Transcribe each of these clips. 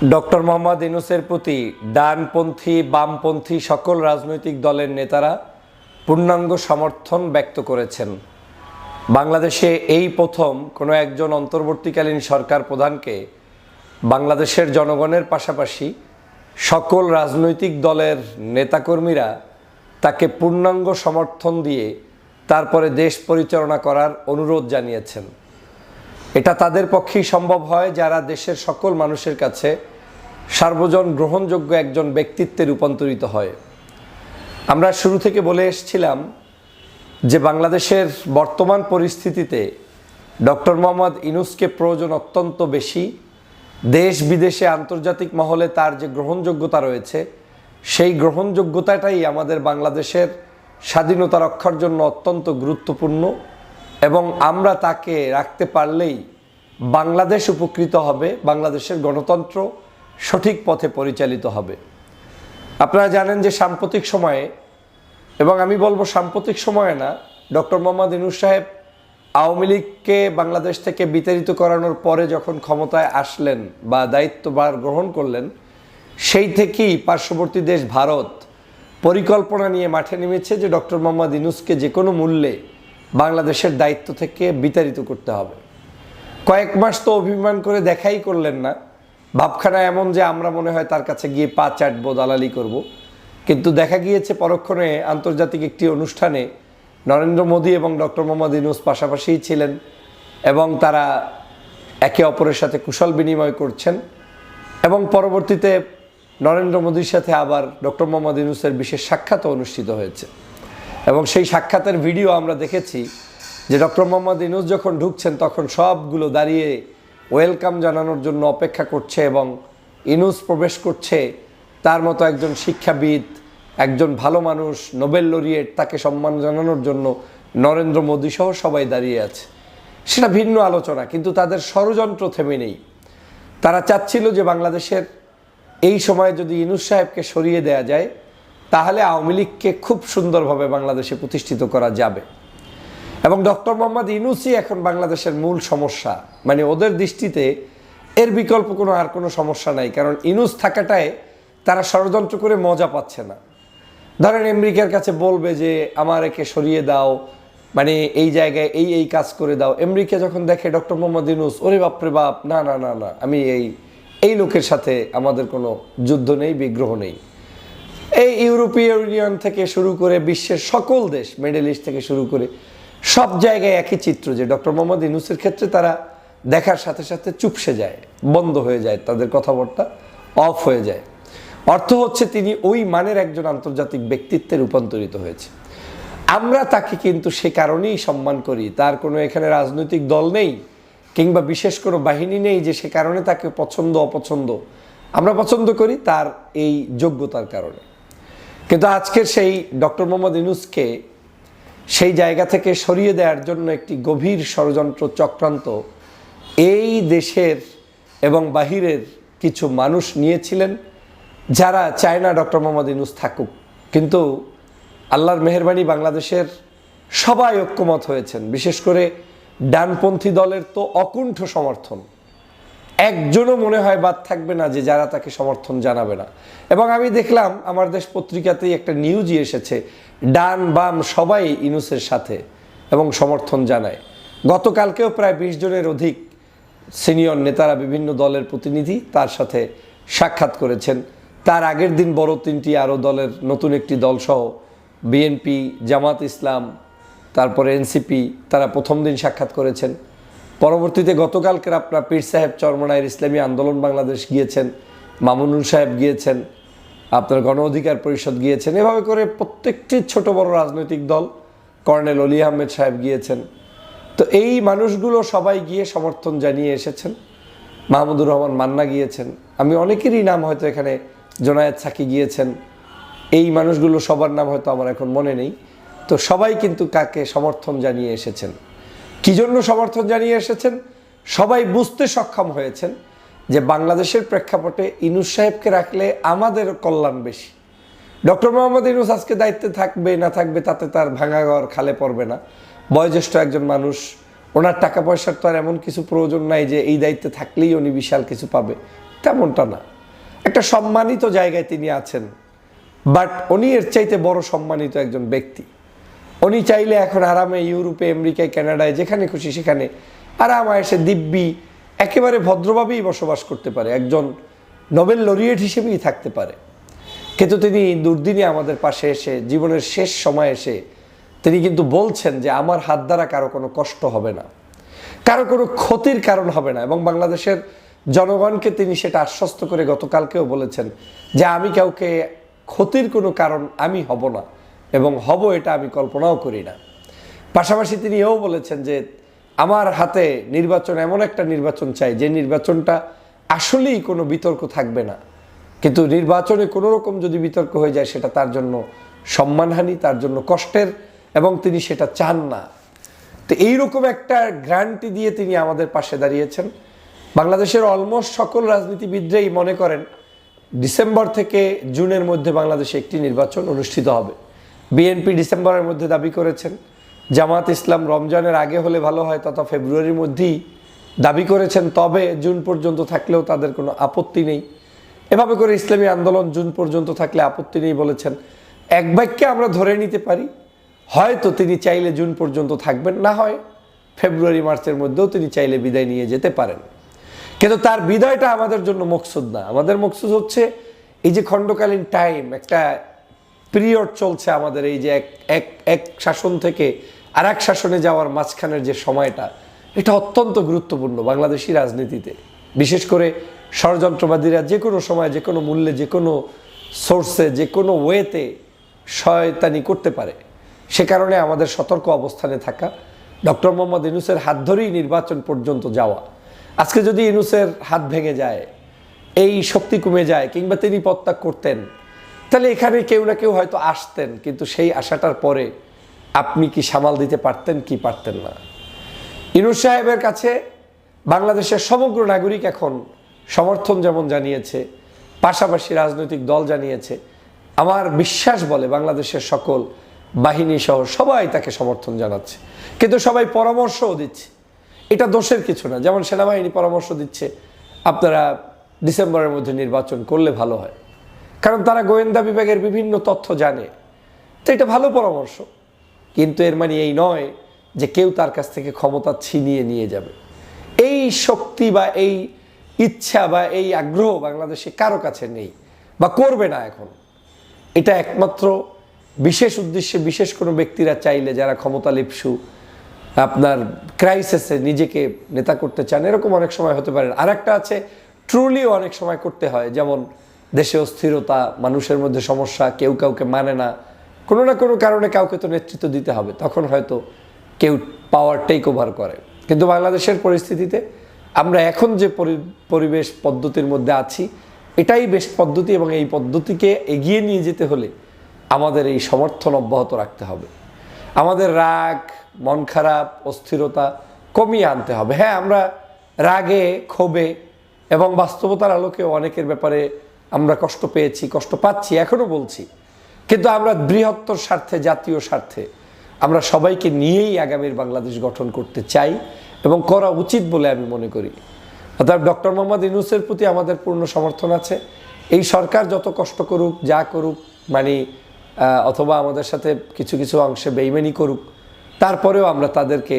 Doctor Mohammad ইনুসের প্রতি ডানপন্থী, বামপন্থী সকল রাজনৈতিক দলের নেতারা পূর্ণাঙ্গ সমর্থন ব্যক্ত করেছেন। বাংলাদেশে এই প্রথম কোনো একজন অন্তর্বর্তীকালীন সরকার প্রধানকে বাংলাদেশের জনগণের পাশাপাশি সকল রাজনৈতিক দলের নেতাকর্মীরা তাকে পূর্ণাঙ্গ সমর্থন দিয়ে তারপরে দেশ পরিচালনা করার অনুরোধ জানিয়েছেন। এটা তাদের পক্ষেই সম্ভব হয় যারা দেশের সকল মানুষের কাছে সার্বজন গ্রহণযোগ্য একজন ব্যক্তিত্বে রূপান্তরিত হয়। আমরা শুরু থেকে বলে এসেছিলাম যে বাংলাদেশের বর্তমান পরিস্থিতিতে ডক্টর মোহাম্মদ ইনুসকে প্রয়োজন অত্যন্ত বেশি। দেশ বিদেশে আন্তর্জাতিক মহলে তার যে গ্রহণযোগ্যতা রয়েছে, সেই গ্রহণযোগ্যতাটাই আমাদের বাংলাদেশের স্বাধীনতা রক্ষার জন্য অত্যন্ত গুরুত্বপূর্ণ। এবং আমরা তাকে রাখতে পারলেই বাংলাদেশ উপকৃত হবে, বাংলাদেশের গণতন্ত্র সঠিক পথে পরিচালিত হবে। আপনারা জানেন যে সাম্প্রতিক সময়ে, এবং আমি বলব সাম্প্রতিক সময়ে না, ডক্টর মোহাম্মদ ইনুস সাহেব আওয়ামী লীগকে বাংলাদেশ থেকে বিতাড়িত করানোর পরে যখন ক্ষমতায় আসলেন বা দায়িত্বভার গ্রহণ করলেন, সেই থেকেই পার্শ্ববর্তী দেশ ভারত পরিকল্পনা নিয়ে মাঠে নেমেছে যে ডক্টর মোহাম্মদ ইনুসকে যে কোনো মূল্যে বাংলাদেশের দায়িত্ব থেকে বিতাড়িত করতে হবে। কয়েক মাস তো অভিমান করে দেখাই করলেন না। ভাবখানা এমন যে আমরা মনে হয় তার কাছে গিয়ে পা চাটবো দালালি করব। কিন্তু দেখা গিয়েছে পরক্ষণে আন্তর্জাতিক একটি অনুষ্ঠানে নরেন্দ্র মোদী এবং ডক্টর মোহাম্মদ ইনুস পাশাপাশিই ছিলেন এবং তারা একে অপরের সাথে কুশল বিনিময় করছেন এবং পরবর্তীতে নরেন্দ্র মোদীর সাথে আবার ডক্টর মোহাম্মদ ইনুসের বিশেষ সাক্ষাৎও অনুষ্ঠিত হয়েছে। এবং সেই সাক্ষাতের ভিডিও আমরা দেখেছি যে ডক্টর মোহাম্মদ ইনুস যখন ঢুকছেন, তখন সবগুলো দাঁড়িয়ে ওয়েলকাম জানানোর জন্য অপেক্ষা করছে এবং ইনুস প্রবেশ করছে। তার মতো একজন শিক্ষাবিদ, একজন ভালো মানুষ, নোবেল লরিয়েট, তাকে সম্মান জানানোর জন্য নরেন্দ্র মোদী সহ সবাই দাঁড়িয়ে আছে। সেটা ভিন্ন আলোচনা, কিন্তু তাদের ষড়যন্ত্র থেমে নেই। তারা চাচ্ছিল যে বাংলাদেশের এই সময়ে যদি ইনুস সাহেবকে সরিয়ে দেয়া যায় তাহলে আওয়ামী লীগকে খুব সুন্দরভাবে বাংলাদেশে প্রতিষ্ঠিত করা যাবে। এবং ডক্টর মোহাম্মদ ইনুসই এখন বাংলাদেশের মূল সমস্যা। মানে ওদের দৃষ্টিতে এর বিকল্প কোনো আর কোনো সমস্যা নাই, কারণ ইনুস থাকাটায় তারা ষড়যন্ত্র করে মজা পাচ্ছে না। ধরেন আমেরিকার কাছে বলবে যে, আমার একে সরিয়ে দাও মানে এই জায়গায় এই এই কাজ করে দাও। আমেরিকা যখন দেখে ডক্টর মোহাম্মদ ইনুস ওরে বাপরে বাপ, না না না না, আমি এই এই লোকের সাথে আমাদের কোনো যুদ্ধ নেই, বিগ্রহ নেই। এই ইউরোপীয় ইউনিয়ন থেকে শুরু করে বিশ্বের সকল দেশ, মিডল ইস্ট থেকে শুরু করে সব জায়গায় একই চিত্র যে ডক্টর মোহাম্মদ ইনুসের ক্ষেত্রে তারা দেখার সাথে সাথে চুপসে যায়, বন্ধ হয়ে যায় তাদের কথাবার্তা, অফ হয়ে যায়। অর্থ হচ্ছে তিনি ওই মানের একজন আন্তর্জাতিক ব্যক্তিত্বে রূপান্তরিত হয়েছে। আমরা তাকে কিন্তু সে কারণেই সম্মান করি, তার কোনো এখানে রাজনৈতিক দল নেই কিংবা বিশেষ কোনো বাহিনী নেই যে সে কারণে তাকে পছন্দ অপছন্দ আমরা পছন্দ করি তার এই যোগ্যতার কারণে। কিন্তু আজকের সেই ডক্টর মোহাম্মদ ইনুসকে সেই জায়গা থেকে সরিয়ে দেওয়ার জন্য একটি গভীর ষড়যন্ত্র চক্রান্ত এই দেশের এবং বাহিরের কিছু মানুষ নিয়েছিলেন, যারা চায় না ডক্টর মোহাম্মদ ইনুস থাকুক। কিন্তু আল্লাহর মেহরবানি বাংলাদেশের সবাই ঐক্যমত হয়েছেন। বিশেষ করে ডানপন্থী দলের তো অকুণ্ঠ সমর্থন। একজনও মনে হয় বাদ থাকবে না যে যারা তাকে সমর্থন জানাবে না। এবং আমি দেখলাম আমার দেশ পত্রিকাতেই একটা নিউজই এসেছে, ডান বাম সবাই ইনুসের সাথে এবং সমর্থন জানায়। গতকালকেও প্রায় বিশ জনের অধিক সিনিয়র নেতারা বিভিন্ন দলের প্রতিনিধি তার সাথে সাক্ষাৎ করেছেন। তার আগের দিন বড় তিনটি আরও দলের নতুন একটি দলসহ বিএনপি, জামাত ইসলাম, তারপরে এনসিপি, তারা প্রথম দিন সাক্ষাৎ করেছেন। পরবর্তীতে গতকালকের আপনার পীর সাহেব চরমনায়ের ইসলামী আন্দোলন বাংলাদেশ গিয়েছেন, মামুনুল সাহেব গিয়েছেন, আপনার গণ অধিকার পরিষদ গিয়েছেন, এভাবে করে প্রত্যেকটি ছোট বড় রাজনৈতিক দল কর্নেল অলি আহমেদ সাহেব গিয়েছেন। তো এই মানুষগুলো সবাই গিয়ে সমর্থন জানিয়ে এসেছেন। মাহমুদুর রহমান মান্না গিয়েছেন। আমি অনেকেরই নাম হয়তো এখানে জোনায়েদ সাকি গিয়েছেন। এই মানুষগুলো সবার নাম হয়তো আমার এখন মনে নেই। তো সবাই কিন্তু কাকে সমর্থন জানিয়ে এসেছেন। কি জন্য সমর্থন জানিয়ে এসেছেন? সবাই বুঝতে সক্ষম হয়েছেন যে বাংলাদেশের প্রেক্ষাপটে ইনুস সাহেবকে রাখলে আমাদের কল্যাণ বেশি। ডক্টর মোহাম্মদ ইনুস আজকে দায়িত্বে থাকবে, না থাকবে তাতে তার ভাঙা ঘর খালে পড়বে না। বয়োজ্যেষ্ঠ একজন মানুষ, ওনার টাকা পয়সার তো আর এমন কিছু প্রয়োজন নাই যে এই দায়িত্বে থাকলেই উনি বিশাল কিছু পাবে। তেমনটা না। একটা সম্মানিত জায়গায় তিনি আছেন, বাট উনি এর চাইতে বড় সম্মানিত একজন ব্যক্তি। উনি চাইলে এখন আরামে ইউরোপে, আমেরিকায়, কানাডায়, যেখানে খুশি সেখানে আরাম এসে দিব্যি, একেবারে ভদ্রভাবেই বসবাস করতে পারে। একজন নোবেল লরিয়েট হিসেবেই থাকতে পারে। কিন্তু তিনি দুর্দিনে আমাদের পাশে এসে, জীবনের শেষ সময় এসে তিনি কিন্তু বলছেন যে আমার হাত দ্বারা কারও কোনো কষ্ট হবে না। কারও কোনো ক্ষতির কারণ হবে না। এবং বাংলাদেশের জনগণকে তিনি সেটা আশ্বস্ত করে গতকালকেও বলেছেন যে আমি কাউকে ক্ষতির কোনো কারণ আমি হব না। এবং হব এটা আমি কল্পনাও করি না। পাশাপাশি তিনি এও বলেছেন যে আমার হাতে নির্বাচন, এমন একটা নির্বাচন চাই যে নির্বাচনটা আসলেই কোনো বিতর্ক থাকবে না। কিন্তু নির্বাচনে কোনো রকম যদি বিতর্ক হয়ে যায়, সেটা তার জন্য সম্মানহানি, তার জন্য কষ্টের এবং তিনি সেটা চান না। তো এইরকম একটা গ্রান্টি দিয়ে তিনি আমাদের পাশে দাঁড়িয়েছেন। বাংলাদেশের অলমোস্ট সকল রাজনীতিবিদরাই মনে করেন, ডিসেম্বর থেকে জুনের মধ্যে বাংলাদেশে একটি নির্বাচন অনুষ্ঠিত হবে। বিএনপি ডিসেম্বরের মধ্যে দাবি করেছেন, জামাত ইসলাম রমজানের আগে হলে ভালো হয়, তথা ফেব্রুয়ারির মধ্যেই দাবি করেছেন, তবে জুন পর্যন্ত থাকলেও তাদের কোনো আপত্তি নেই। এভাবে করে ইসলামী আন্দোলন জুন পর্যন্ত থাকলে আপত্তি নেই বলেছেন। এক বাক্যে আমরা ধরে নিতে পারি, হয়তো তিনি চাইলে জুন পর্যন্ত থাকবেন, না হয় ফেব্রুয়ারি, মার্চের মধ্যেও তিনি চাইলে বিদায় নিয়ে যেতে পারেন। কিন্তু তার বিদায়টা আমাদের জন্য মকসুদ না। আমাদের মকসুদ হচ্ছে এই যে খণ্ডকালীন টাইম একটা পিরিয়ড চলছে আমাদের এই যে এক এক এক শাসন থেকে আর এক শাসনে যাওয়ার মাঝখানের যে সময়টা, এটা অত্যন্ত গুরুত্বপূর্ণ বাংলাদেশি রাজনীতিতে। বিশেষ করে ষড়যন্ত্রবাদীরা যে কোনো সময়, যে কোনো মূল্যে, যে কোনো সোর্সে যে কোনো ওয়েতে শয়তানি করতে পারে। সে কারণে আমাদের সতর্ক অবস্থানে থাকা, ডক্টর মোহাম্মদ ইনুসের হাত ধরেই নির্বাচন পর্যন্ত যাওয়া। আজকে যদি ইনুসের হাত ভেঙে যায়, এই শক্তি কমে যায়, কিংবা তিনি পত্যাগ করতেন তাহলে এখানে কেউ না কেউ হয়তো আসতেন, কিন্তু সেই আশাটার পরে আপনি কি সামাল দিতে পারতেন, কি পারতেন না? ইনুর সাহেবের কাছে বাংলাদেশের সমগ্র নাগরিক এখন সমর্থন যেমন জানিয়েছে, পাশাপাশি রাজনৈতিক দল জানিয়েছে, আমার বিশ্বাস বলে বাংলাদেশের সকল বাহিনী সহ সবাই তাকে সমর্থন জানাচ্ছে। কিন্তু সবাই পরামর্শও দিচ্ছে। এটা দোষের কিছু না। যেমন সেনাবাহিনী পরামর্শ দিচ্ছে, আপনারা ডিসেম্বরের মধ্যে নির্বাচন করলে ভালো হয়। কারণ তারা গোয়েন্দা বিভাগের বিভিন্ন তথ্য জানে। তো এটা ভালো পরামর্শ। কিন্তু এর মানে এই নয় যে কেউ তার কাছ থেকে ক্ষমতা ছিনিয়ে নিয়ে যাবে। এই শক্তি বা এই ইচ্ছা বা এই আগ্রহ বাংলাদেশে কারও কাছে নেই বা করবে না এখন। এটা একমাত্র বিশেষ উদ্দেশ্যে বিশেষ কোনো ব্যক্তিরা চাইলে যারা ক্ষমতা লিপসু, আপনার ক্রাইসিসে নিজেকে নেতা করতে চান, এরকম অনেক সময় হতে পারে আর একটা আছে ট্রুলি অনেক সময় করতে হয়। যেমন দেশে অস্থিরতা, মানুষের মধ্যে সমস্যা, কেউ কাউকে মানে না, কোনো না কোনো কারণে কাউকে তো নেতৃত্ব দিতে হবে। তখন হয়তো কেউ পাওয়ার টেক ওভার করে। কিন্তু বাংলাদেশের পরিস্থিতিতে আমরা এখন যে পরি- পরিবেশ পদ্ধতির মধ্যে আছি, এটাই বেশ পদ্ধতি এবং এই পদ্ধতিকে এগিয়ে নিয়ে যেতে হলে আমাদের এই সমর্থন অব্যাহত রাখতে হবে। আমাদের রাগ, মন খারাপ, অস্থিরতা কমিয়ে আনতে হবে। হ্যাঁ আমরা রাগে, ক্ষোভে এবং বাস্তবতার আলোকে অনেকের ব্যাপারে আমরা কষ্ট পেয়েছি, কষ্ট পাচ্ছি এখনও বলছি। কিন্তু আমরা বৃহত্তর স্বার্থে, জাতীয় স্বার্থে আমরা সবাইকে নিয়েই আগামীর বাংলাদেশ গঠন করতে চাই এবং করা উচিত বলে আমি মনে করি। অর্থাৎ ডক্টর মোহাম্মদ ইনুসের প্রতি আমাদের পূর্ণ সমর্থন আছে। এই সরকার যত কষ্ট করুক, যা করুক মানে অথবা আমাদের সাথে কিছু কিছু অংশে বেইমানি করুক, তারপরেও আমরা তাদেরকে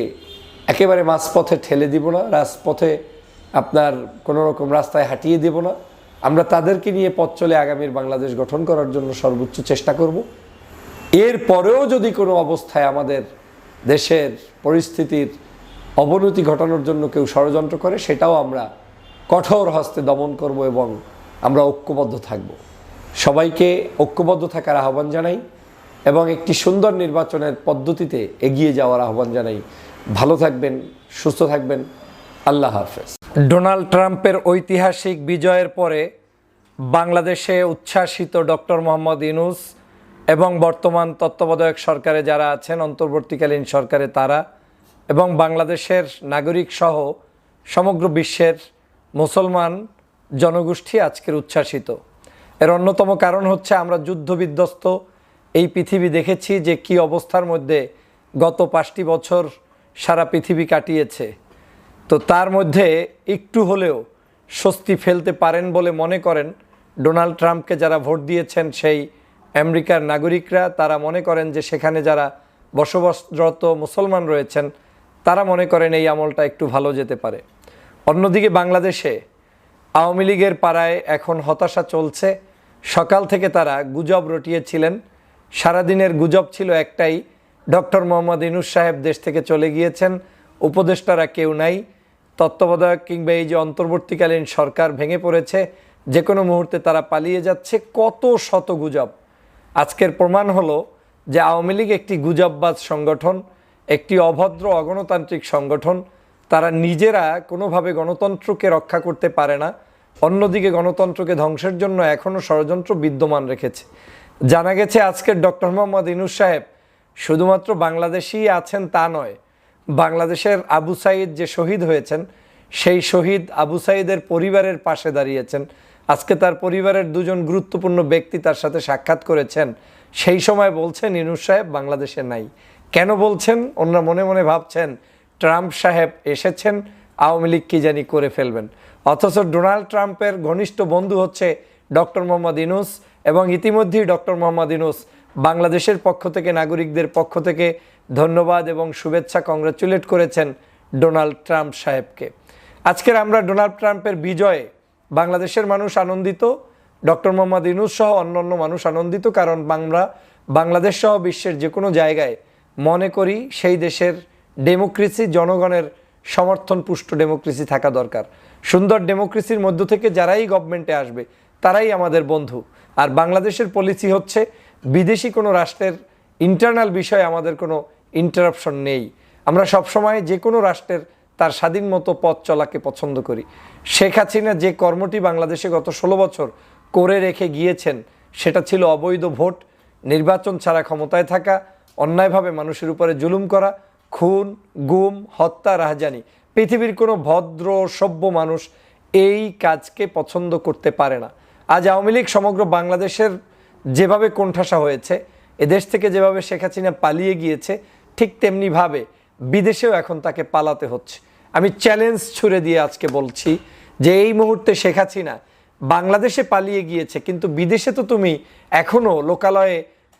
একেবারে মাঝপথে ঠেলে দিব না, রাজপথে আপনার কোনো রকম রাস্তায় হাঁটিয়ে দেব না। আমরা তাদেরকে নিয়ে পথ চলে আগামীর বাংলাদেশ গঠন করার জন্য সর্বোচ্চ চেষ্টা করব। এর পরেও যদি কোনো অবস্থায় আমাদের দেশের পরিস্থিতির অবনতি ঘটানোর জন্য কেউ ষড়যন্ত্র করে, সেটাও আমরা কঠোর হস্তে দমন করব এবং আমরা ঐক্যবদ্ধ থাকব। সবাইকে ঐক্যবদ্ধ থাকার আহ্বান জানাই এবং একটি সুন্দর নির্বাচনের পদ্ধতিতে এগিয়ে যাওয়ার আহ্বান জানাই। ভালো থাকবেন, সুস্থ থাকবেন। আল্লাহ হাফেজ। ডোনাল্ড ট্রাম্পের ঐতিহাসিক বিজয়ের পরে বাংলাদেশে উচ্ছ্বাসিত ডক্টর মোহাম্মদ ইনুস এবং বর্তমান তত্ত্বাবধায়ক সরকারে যারা আছেন, অন্তর্বর্তীকালীন সরকারে তারা এবং বাংলাদেশের নাগরিক সহ সমগ্র বিশ্বের মুসলমান জনগোষ্ঠী আজকের উচ্ছ্বাসিত। এর অন্যতম কারণ হচ্ছে আমরা যুদ্ধবিধ্বস্ত এই পৃথিবী দেখেছি যে কি অবস্থার মধ্যে গত পাঁচটি বছর সারা পৃথিবী কাটিয়েছে। তো তার মধ্যে একটু হলেও স্বস্তি ফেলতে পারেন বলে মনে করেন। ডোনাল্ড ট্রাম্পকে যারা ভোট দিয়েছেন সেই আমেরিকার নাগরিকরা, তারা মনে করেন যে সেখানে যারা বসবাসরত মুসলমান রয়েছেন, তারা মনে করেন এই আমলটা একটু ভালো যেতে পারে। অন্যদিকে বাংলাদেশে আওয়ামী লীগের পাড়ায় এখন হতাশা চলছে। সকাল থেকে তারা গুজব রটিয়েছিলেন। সারাদিনের গুজব ছিল একটাই, ডক্টর মোহাম্মদ ইনুস সাহেব দেশ থেকে চলে গিয়েছেন। উপদেষ্টারা কেউ নাই। তত্ত্বাবধায়ক কিংবা এই যে অন্তর্বর্তীকালীন সরকার ভেঙে পড়েছে, যে কোনো মুহূর্তে তারা পালিয়ে যাচ্ছে। কত শত গুজব। আজকের প্রমাণ হলো যে আওয়ামী লীগ একটি গুজববাজ সংগঠন, একটি অভদ্র অগণতান্ত্রিক সংগঠন। তারা নিজেরা কোনোভাবে গণতন্ত্রকে রক্ষা করতে পারে না। অন্যদিকে গণতন্ত্রকে ধ্বংসের জন্য এখনও ষড়যন্ত্র বিদ্যমান রেখেছে। জানা গেছে আজকের ডক্টর মোহাম্মদ ইনুস সাহেব শুধুমাত্র বাংলাদেশেই আছেন তা নয় বাংলাদেশের আবু সাইদ যে শহীদ হয়েছেন, সেই শহীদ আবু সাইদের পরিবারের পাশে দাঁড়িয়েছেন। আজকে তার পরিবারের দুজন গুরুত্বপূর্ণ ব্যক্তি তার সাথে সাক্ষাৎ করেছেন। সেই সময় বলছেন, ইনুস সাহেব, বাংলাদেশে নাই। কেন বলছেন? ওনারা মনে মনে ভাবছেন, ট্রাম্প সাহেব এসেছেন, আওয়ামী লীগ কী জানি করে ফেলবেন। অথচ ডোনাল্ড ট্রাম্পের ঘনিষ্ঠ বন্ধু হচ্ছে ডক্টর মোহাম্মদ ইনুস এবং ইতিমধ্যেই ডক্টর মোহাম্মদ ইনুস বাংলাদেশের পক্ষ থেকে, নাগরিকদের পক্ষ থেকে ধন্যবাদ এবং শুভেচ্ছা কংগ্রাচুলেট করেছেন ডোনাল্ড ট্রাম্প সাহেবকে। আজকের আমরা ডোনাল্ড ট্রাম্পের বিজয়ে বাংলাদেশের মানুষ আনন্দিত, ডক্টর মোহাম্মদ ইনুস সহ অন্যান্য মানুষ আনন্দিত, কারণ বাংলা বাংলাদেশ সহ বিশ্বের যে কোনো জায়গায় মনে করি সেই দেশের ডেমোক্রেসি, জনগণের সমর্থন পুষ্ট ডেমোক্রেসি থাকা দরকার। সুন্দর ডেমোক্রেসির মধ্য থেকে যারাই গভর্নমেন্টে আসবে, তারাই আমাদের বন্ধু। আর বাংলাদেশের পলিসি হচ্ছে বিদেশি কোনো রাষ্ট্রের ইন্টারনাল বিষয়ে আমাদের কোনো ইন্টারাপশন নেই। আমরা সবসময় যে কোনো রাষ্ট্রের তার স্বাধীন মতো পথ চলাকে পছন্দ করি। শেখ হাসিনা যে কর্মটি বাংলাদেশে গত ষোলো বছর করে রেখে গিয়েছেন, সেটা ছিল অবৈধ ভোট, নির্বাচন ছাড়া ক্ষমতায় থাকা, অন্যায়ভাবে মানুষের উপরে জুলুম করা, খুন, গুম, হত্যা, রাহজানি। পৃথিবীর কোনো ভদ্র, সভ্য মানুষ এই কাজকে পছন্দ করতে পারে না। আজ আওয়ামী লীগ সমগ্র বাংলাদেশের যেভাবে কোণঠাসা হয়েছে, এদেশ থেকে যেভাবে শেখ হাসিনা পালিয়ে গিয়েছে, ঠিক তেমনিভাবে বিদেশেও এখন তাকে পালাতে হচ্ছে। আমি চ্যালেঞ্জ ছুড়ে দিয়ে আজকে বলছি যে এই মুহূর্তে শেখ হাসিনা বাংলাদেশে পালিয়ে গিয়েছে, কিন্তু বিদেশে তো তুমি এখনও লোকালয়ে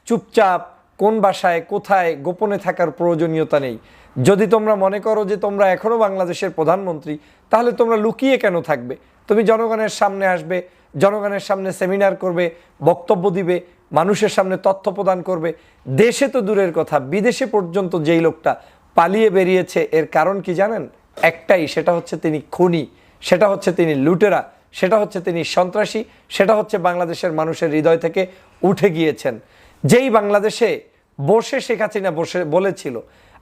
চুপচাপ কোন বাসায়, কোথায়, গোপনে থাকার প্রয়োজনীয়তা নেই। যদি তোমরা মনে করো যে তোমরা এখনও বাংলাদেশের প্রধানমন্ত্রী, তাহলে তোমরা লুকিয়ে কেন থাকবে? তুমি জনগণের সামনে আসবে জনগণের সামনে সেমিনার করবে, বক্তব্য দিবে, মানুষের সামনে তথ্য প্রদান করবে। দেশে তো দূরের কথা, বিদেশে পর্যন্ত যেই লোকটা পালিয়ে বেরিয়েছে, এর কারণ কি জানেন? একটাই, সেটা হচ্ছে তিনি খুনি, সেটা হচ্ছে তিনি লুটেরা, সেটা হচ্ছে তিনি সন্ত্রাসী, সেটা হচ্ছে বাংলাদেশের মানুষের হৃদয় থেকে উঠে গিয়েছেন। যেই বাংলাদেশে বসে শেখ হাসিনা বসে, বলেছিল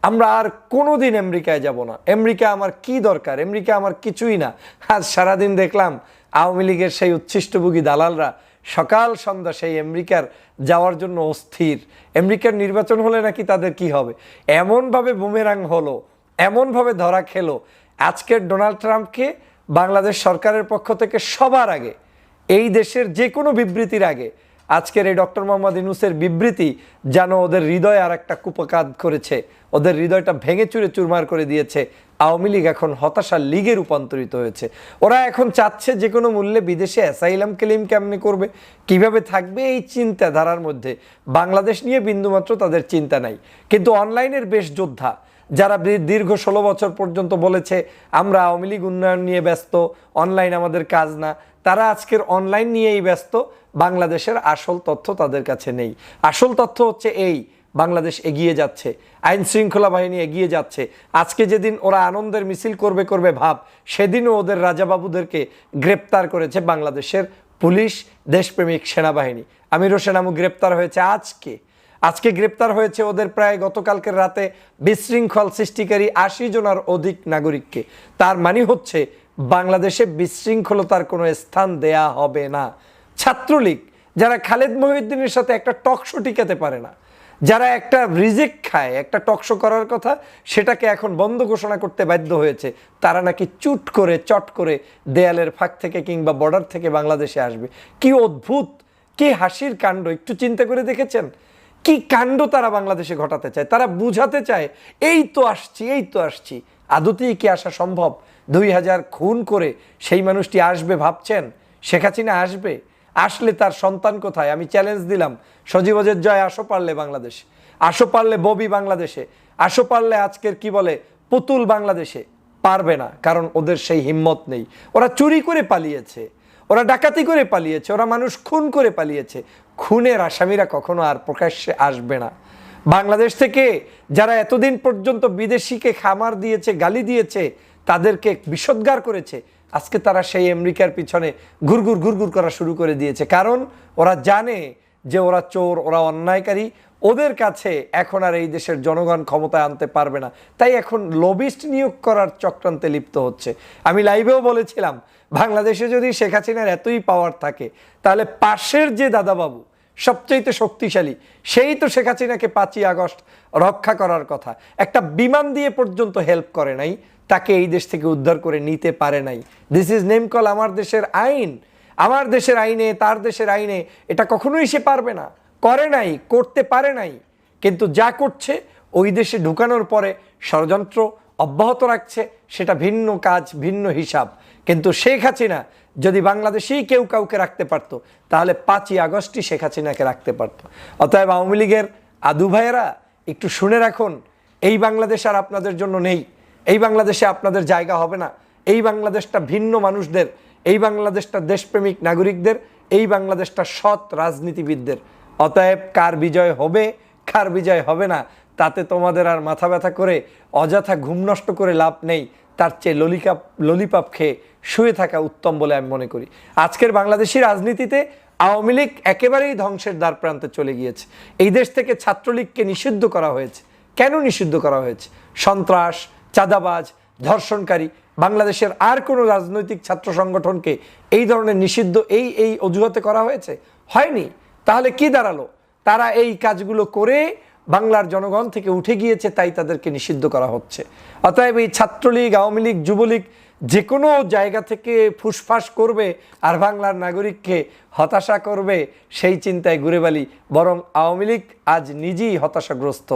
আমরা আর কোনোদিন আমেরিকায় যাব না। আমেরিকা আমার কি দরকার? আমেরিকা আমার কিছুই না। আজ সারাদিন দেখলাম আওয়ামী লীগের সেই উচ্ছিষ্টভোগী দালালরা সকাল সন্ধ্যা সেই আমেরিকার যাওয়ার জন্য অস্থির। আমেরিকার নির্বাচন হলে নাকি তাদের কি হবে? এমনভাবে বুমেরাং হলো, এমনভাবে ধরা খেলো। আজকের ডোনাল্ড ট্রাম্পকে বাংলাদেশ সরকারের পক্ষ থেকে সবার আগে, এই দেশের যে কোনো বিবৃতির আগে আজকের এই ডক্টর মোহাম্মদ ইনুসের বিবৃতি যেন ওদের হৃদয়ে আর একটা কুপকাত করেছে। ওদের হৃদয়টা ভেঙে চুরে চুরমার করে দিয়েছে। আওয়ামী লীগ এখন হতাশা লীগে রূপান্তরিত হয়েছে। ওরা এখন চাচ্ছে যে কোনো মূল্যে বিদেশে অ্যাসাইলাম ক্লেম কেমনে করবে, কীভাবে থাকবে এই চিন্তাধারার মধ্যে। বাংলাদেশ নিয়ে বিন্দুমাত্র তাদের চিন্তা নাই। কিন্তু অনলাইনের বেশ যোদ্ধা যারা দীর্ঘ ষোলো বছর পর্যন্ত বলেছে, আমরা আওয়ামী লীগ উন্নয়ন নিয়ে ব্যস্ত অনলাইন আমাদের কাজ না। তারা আজকের অনলাইন নিয়েই ব্যস্ত, বাংলাদেশের আসল তথ্য তাদের কাছে নেই। আসল তথ্য হচ্ছে এই, বাংলাদেশ এগিয়ে যাচ্ছে, আইন শৃঙ্খলা বাহিনী এগিয়ে যাচ্ছে। আজকে যেদিন ওরা আনন্দের মিছিল করবে করবে ভাব, সেদিনও ওদের রাজাবাবুদেরকে গ্রেপ্তার করেছে বাংলাদেশের পুলিশ, দেশপ্রেমিক সেনাবাহিনী। আমির হোসেন আমু গ্রেপ্তার হয়েছে আজকে। আজকে গ্রেপ্তার হয়েছে ওদের প্রায় গতকালকের রাতে বিশৃঙ্খল সৃষ্টিকারী আশি জনার অধিক নাগরিককে। তার মানে হচ্ছে বাংলাদেশে বিশৃঙ্খলতার কোনো স্থান দেয়া হবে না। ছাত্রলীগ, যারা খালেদ মহিউদ্দিনের সাথে একটা টকশো টিকাতে পারে না, যারা একটা রিজেক্ট খায়, একটা টকশো করার কথা, সেটাকে এখন বন্ধ ঘোষণা করতে বাধ্য হয়েছে। তারা নাকি চুট করে, চট করে দেয়ালের ফাঁক থেকে কিংবা বর্ডার থেকে বাংলাদেশে আসবে। কি অদ্ভুত, কি হাসির কাণ্ড, একটু চিন্তা করে দেখেছেন? কি কাণ্ড তারা বাংলাদেশে ঘটাতে চায়? তারা বুঝাতে চায়, এই তো আসছি, এই তো আসছি। আদতেই কি আসা সম্ভব? দুই হাজার খুন করে সেই মানুষটি আসবে ভাবছেন? শেখ হাসিনা আসবে? আসলে তার সন্তান কোথায়? আমি চ্যালেঞ্জ দিলাম। সজীবজের জয়, আসো পারলে বাংলাদেশ। আসো পারলে ববি বাংলাদেশে। আসো পারলে আজকের কি বলে, পুতুল বাংলাদেশে। পারবে না, কারণ ওদের সেই হিম্মত নেই। ওরা চুরি করে পালিয়েছে। ওরা ডাকাতি করে পালিয়েছে, ওরা মানুষ খুন করে পালিয়েছে। খুনের আসামিরা কখনো আর প্রকাশ্যে আসবে না। বাংলাদেশ থেকে যারা এতদিন পর্যন্ত বিদেশিকে খামার দিয়েছে, গালি দিয়েছে, তাদেরকে বিষোদ্গার করেছে, আজকে তারা সেই আমেরিকার পিছনে ঘুরঘুর ঘুরঘুর করা শুরু করে দিয়েছে। কারণ ওরা জানে যে ওরা চোর, ওরা অন্যায়কারী, ওদের কাছে এখন আর এই দেশের জনগণ ক্ষমতায় আনতে পারবে না। তাই এখন লবিস্ট নিয়োগ করার চক্রান্তে লিপ্ত হচ্ছে। আমি লাইভেও বলেছিলাম বাংলাদেশে যদি শেখ হাসিনার এতই পাওয়ার থাকে, তাহলে পাশের যে দাদাবাবু, সবচাইতে শক্তিশালী, সেই তো শেখ হাসিনাকে পাঁচই আগস্ট রক্ষা করার কথা। একটা বিমান দিয়ে পর্যন্ত হেল্প করে নাই, তাকে এই দেশ থেকে উদ্ধার করে নিতে পারে নাই। দিস ইজ নেম কল আমার দেশের আইন। আমার দেশের আইনে, তার দেশের আইনে, এটা কখনোই সে পারবে না। করে নাই, করতে পারে নাই। কিন্তু যা করছে, ওই দেশে ঢুকানোর পরে ষড়যন্ত্র অব্যাহত রাখছে, সেটা ভিন্ন কাজ, ভিন্ন হিসাব। কিন্তু শেখ হাসিনা যদি বাংলাদেশেই কেউ কাউকে রাখতে পারত, তাহলে পাঁচই আগস্টই শেখ হাসিনাকে রাখতে পারত। অতএব আওয়ামী লীগের আদু ভাইয়েরা, একটু শুনে রাখুন, এই বাংলাদেশ আর আপনাদের জন্য নেই, এই বাংলাদেশে আপনাদের জায়গা হবে না, এই বাংলাদেশটা ভিন্ন মানুষদের, এই বাংলাদেশটা দেশপ্রেমিক নাগরিকদের, এই বাংলাদেশটা সৎ রাজনীতিবিদদের। অতএব কার বিজয় হবে, কার বিজয় হবে না, তাতে তোমাদের আর মাথা ব্যথা করে, অযথা ঘুম নষ্ট করে লাভ নেই। তার চেয়ে ললিকাপ ললিপাপ খেয়ে শুয়ে থাকা উত্তম বলে আমি মনে করি। আজকের বাংলাদেশি রাজনীতিতে আওয়ামী লীগ একেবারেই ধ্বংসের দ্বার প্রান্তে চলে গিয়েছে। এই দেশ থেকে ছাত্রলীগকে নিষিদ্ধ করা হয়েছে। কেন নিষিদ্ধ করা হয়েছে? সন্ত্রাস, চাঁদাবাজ, ধর্ষণকারী, বাংলাদেশের আর কোনো রাজনৈতিক ছাত্র সংগঠনকে এই ধরনের নিষিদ্ধ, এই এই অজুহাতে করা হয়েছে? হয়নি। তাহলে কি দাঁড়াল? তারা এই কাজগুলো করে বাংলার জনগণ থেকে উঠে গিয়েছে, তাই তাদেরকে নিষিদ্ধ করা হচ্ছে। অতএব এই ছাত্রলীগ, আওয়ামী লীগ, যুবলীগ যে কোনো জায়গা থেকে ফুসফাস করবে আর বাংলার নাগরিককে হতাশা করবে, সেই চিন্তায় ঘুরে বালি। বরং আওয়ামী লীগ আজ নিজেই হতাশাগ্রস্ত।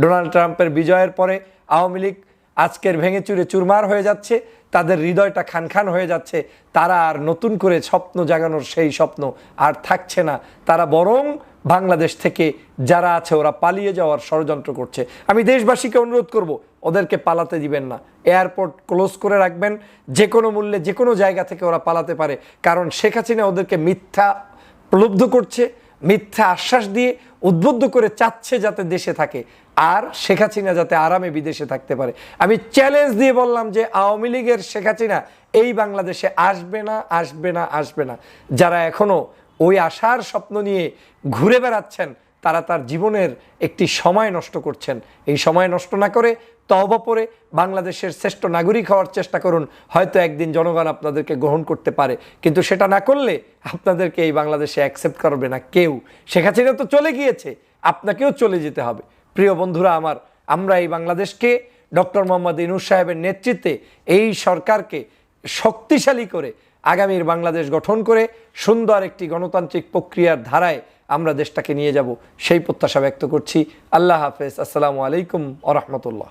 ডোনাল্ড ট্রাম্পের বিজয়ের পরে আওয়ামী লীগ আজকের ভেঙে চুরে চুরমার হয়ে যাচ্ছে, তাদের হৃদয়টা খান খান হয়ে যাচ্ছে, তারা আর নতুন করে স্বপ্ন জাগানোর সেই স্বপ্ন আর থাকছে না। তারা বরং বাংলাদেশ থেকে যারা আছে, ওরা পালিয়ে যাওয়ার ষড়যন্ত্র করছে। আমি দেশবাসীকে অনুরোধ করব, ওদেরকে পালাতে দিবেন না। এয়ারপোর্ট ক্লোজ করে রাখবেন যে কোনো মূল্যে যে কোনো জায়গা থেকে ওরা পালাতে পারে। কারণ শেখ হাসিনা ওদেরকে মিথ্যা প্রলুব্ধ করছে, মিথ্যা আশ্বাস দিয়ে উদ্বুদ্ধ করে চাচ্ছে যাতে দেশে থাকে, আর শেখ হাসিনা যাতে আরামে বিদেশে থাকতে পারে। আমি চ্যালেঞ্জ দিয়ে বললাম যে, আওয়ামী লীগের শেখ হাসিনা এই বাংলাদেশে আসবে না আসবে না আসবে না। যারা এখনও ওই আশার স্বপ্ন নিয়ে ঘুরে বেড়াচ্ছেন, তারা তার জীবনের একটি সময় নষ্ট করছেন। এই সময় নষ্ট না করে তহবা পরে বাংলাদেশের শ্রেষ্ঠ নাগরিক হওয়ার চেষ্টা করুন, হয়তো একদিন জনগণ আপনাদেরকে গ্রহণ করতে পারে। কিন্তু সেটা না করলে আপনাদেরকে এই বাংলাদেশে অ্যাকসেপ্ট করবে না কেউ। শেখ হাসিনা তো চলে গিয়েছে, আপনাকেও চলে যেতে হবে। প্রিয় বন্ধুরা আমার, আমরা এই বাংলাদেশকে ডক্টর মোহাম্মদ ইনুস সাহেবের নেতৃত্বে এই সরকারকে শক্তিশালী করে আগামীর বাংলাদেশ গঠন করে সুন্দর একটি গণতান্ত্রিক প্রক্রিয়ার ধারায় আমরা দেশটাকে নিয়ে যাব। সেই প্রত্যাশা ব্যক্ত করছি। আল্লাহ হাফেজ। আসসালামু আলাইকুম আ রহমতুল্লাহ।